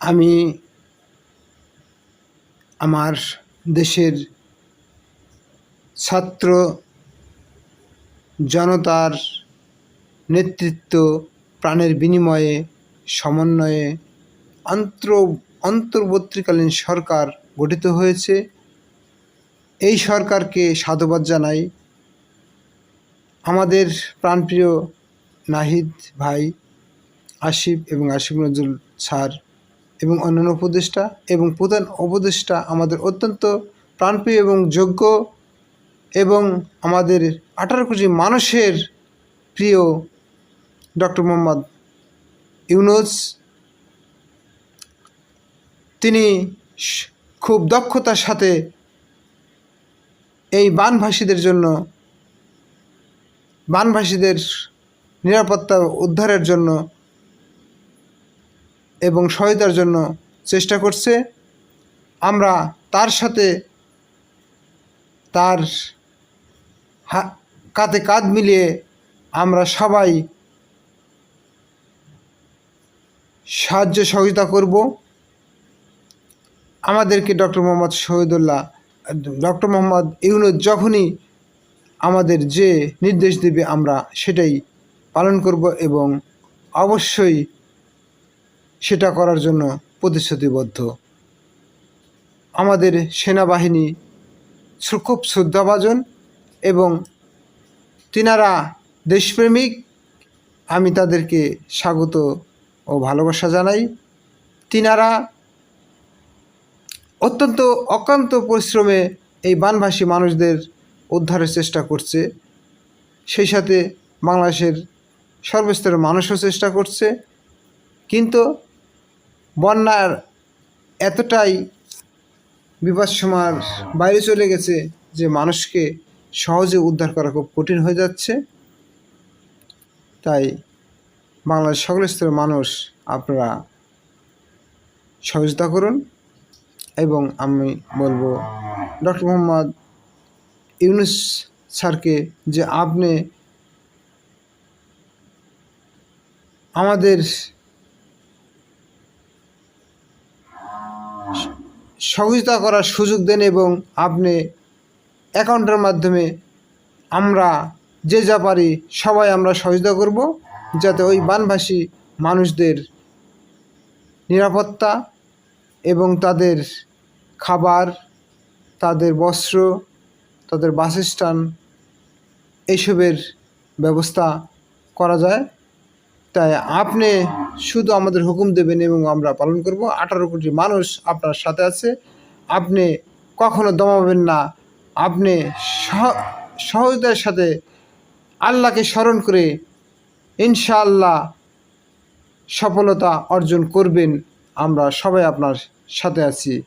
আমি আমার দেশের ছাত্র জনতার নেতৃত্ব প্রাণের বিনিময়ে, সমন্বয়ে অন্তর, অন্তর্বর্তীকালীন সরকার গঠিত হয়েছে। এই সরকারকে সাধুবাদ জানাই। আমাদের প্রাণপ্রিয় নাহিদ ভাই, আসিফ এবং আসিফ নজরুল স্যার এবং অন্যান্য উপদেষ্টা এবং প্রধান উপদেষ্টা আমাদের অত্যন্ত প্রাণপ্রিয় এবং যোগ্য এবং আমাদের আঠারো কোটি মানুষের প্রিয় ডক্টর মোহাম্মদ ইউনুস। তিনি খুব দক্ষতার সাথে এই বানভাসীদের জন্য, বানভাসীদের নিরাপত্তা উদ্ধারের জন্য এবং সহায়তার জন্য চেষ্টা করছে। আমরা তার সাথে তার কাঁধে কাঁধ মিলিয়ে আমরা সবাই সাহায্য সহযোগিতা করব। আমাদেরকে ডক্টর মোহাম্মদ শহীদুল্লাহ, ডক্টর মোহাম্মদ ইউনুস যখনই আমাদের যে নির্দেশ দেবে আমরা সেটাই পালন করব এবং অবশ্যই সেটা করার জন্য প্রতিশ্রুতিবদ্ধ। আমাদের সেনাবাহিনী খুব শ্রদ্ধাভাজন এবং তিনারা দেশপ্রেমিক। আমি তাদেরকে স্বাগত ও ভালোবাসা জানাই। তিনারা অত্যন্ত অক্লান্ত পরিশ্রমে এই বানভাসী মানুষদের উদ্ধারের চেষ্টা করছে। সেই সাথে বাংলাদেশের সর্বস্তরের মানুষও চেষ্টা করছে। কিন্তু বন্যার এতটাই বিপদসীমার বাইরে চলে গেছে যে মানুষকে সহজে উদ্ধার করা খুব কঠিন হয়ে যাচ্ছে। তাই বাংলাদেশ সকল স্তরের মানুষ আপনারা সহযোগিতা করুন এবং আমি বলব ডক্টর মোহাম্মদ ইউনুস স্যারকে যে আপনি আমাদের সহযোগিতা করার সুযোগ দেন এবং আপনি অ্যাকাউন্টের মাধ্যমে আমরা যে যা পারি সবাই আমরা সহযোগিতা করব যাতে ওই বানভাসী মানুষদের নিরাপত্তা এবং তাদের খাবার, তাদের বস্ত্র, তাদের বাসস্থান, এইসবের ব্যবস্থা করা যায়। তাই আপনি শুধু আমাদের হুকুম দেবেন এবং আমরা পালন করব। আঠারো কোটি মানুষ আপনার সাথে আছে। আপনি কখনো দমাবেন না। আপনি সহ- সহজতার সাথে আল্লাহকে স্মরণ করে ইনশাআল্লাহ সফলতা অর্জন করবেন। আমরা সবাই আপনার সাথে আছি।